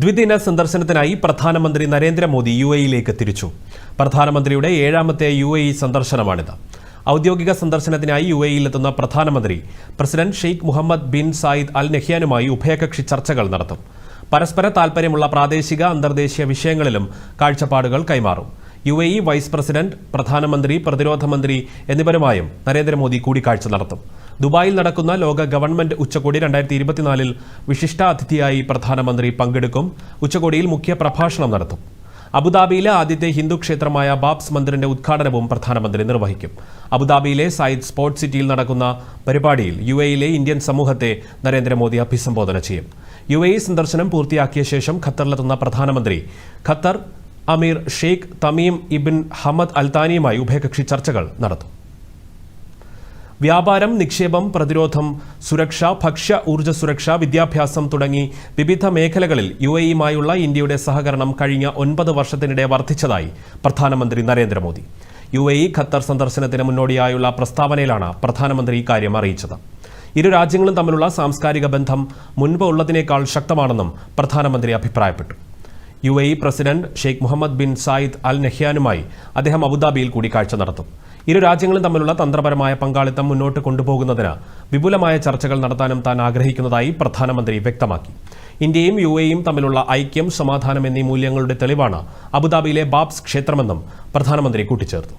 ദ്വിദിന സന്ദർശനത്തിനായി പ്രധാനമന്ത്രി നരേന്ദ്രമോദി യു എയിലേക്ക് തിരിച്ചു. പ്രധാനമന്ത്രിയുടെ ഏഴാമത്തെ യു എ സന്ദർശനമാണിത്. ഔദ്യോഗിക സന്ദർശനത്തിനായി യു എയിലെത്തുന്ന പ്രധാനമന്ത്രി president Sheikh Mohammed bin Zayed Al നെഹ്യാനുമായി ഉഭയകക്ഷി ചർച്ചകൾ നടത്തും. പരസ്പര താൽപര്യമുള്ള പ്രാദേശിക അന്തർദേശീയ വിഷയങ്ങളിലും കാഴ്ചപ്പാടുകൾ കൈമാറും. U A E vice president പ്രധാനമന്ത്രി പ്രതിരോധ മന്ത്രി എന്നിവരുമായും നരേന്ദ്രമോദി കൂടിക്കാഴ്ച നടത്തും. ദുബായിൽ നടക്കുന്ന ലോക ഗവൺമെന്റ് ഉച്ചകോടി രണ്ടായിരത്തി ഇരുപത്തിനാലിൽ വിശിഷ്ടാതിഥിയായി പ്രധാനമന്ത്രി പങ്കെടുക്കും. ഉച്ചകോടിയിൽ മുഖ്യ പ്രഭാഷണം നടത്തും. അബുദാബിയിലെ ആദ്യത്തെ ഹിന്ദു ക്ഷേത്രമായ ബാബ്സ് മന്ദിറിന്റെ ഉദ്ഘാടനവും പ്രധാനമന്ത്രി നിർവഹിക്കും. അബുദാബിയിലെ സായിദ് സ്പോർട്സ് സിറ്റിയിൽ നടക്കുന്ന പരിപാടിയിൽ യു എയിലെ ഇന്ത്യൻ സമൂഹത്തെ നരേന്ദ്രമോദി അഭിസംബോധന ചെയ്യും. യു എ സന്ദർശനം പൂർത്തിയാക്കിയ ശേഷം ഖത്തറിലെത്തുന്ന പ്രധാനമന്ത്രി ഖത്തർ അമീർ ഷെയ്ഖ് തമീം ഇബിൻ ഹമദ് അൽത്താനിയുമായി ഉഭയകക്ഷി ചർച്ചകൾ നടത്തും. വ്യാപാരം നിക്ഷേപം പ്രതിരോധം സുരക്ഷ ഭക്ഷ്യ ഊർജ സുരക്ഷ വിദ്യാഭ്യാസം തുടങ്ങി വിവിധ മേഖലകളിൽ യു എയുമായുള്ള ഇന്ത്യയുടെ സഹകരണം കഴിഞ്ഞ ഒൻപത് വർഷത്തിനിടെ വർദ്ധിച്ചതായി പ്രധാനമന്ത്രി Narendra Modi. U A E Qatar സന്ദർശനത്തിന് മുന്നോടിയായുള്ള പ്രസ്താവനയിലാണ് പ്രധാനമന്ത്രി ഇക്കാര്യം അറിയിച്ചത്. ഇരു രാജ്യങ്ങളും തമ്മിലുള്ള സാംസ്കാരിക ബന്ധം മുൻപ് ഉള്ളതിനേക്കാൾ ശക്തമാണെന്നും പ്രധാനമന്ത്രി അഭിപ്രായപ്പെട്ടു. U A E president Sheikh Mohammed bin Zayed Al നെഹ്യാനുമായി അദ്ദേഹം അബുദാബിയിൽ കൂടിക്കാഴ്ച നടത്തും. ഇരു രാജ്യങ്ങളും തമ്മിലുള്ള തന്ത്രപരമായ പങ്കാളിത്തം മുന്നോട്ട് കൊണ്ടുപോകുന്നതിന് വിപുലമായ ചർച്ചകൾ നടത്താനും താൻ ആഗ്രഹിക്കുന്നതായി പ്രധാനമന്ത്രി വ്യക്തമാക്കി. ഇന്ത്യയും യു എയും തമ്മിലുള്ള ഐക്യം സമാധാനം എന്നീ മൂല്യങ്ങളുടെ തെളിവാണ് അബുദാബിയിലെ ബാബ്സ് ക്ഷേത്രമെന്നും പ്രധാനമന്ത്രി കൂട്ടിച്ചേർത്തു.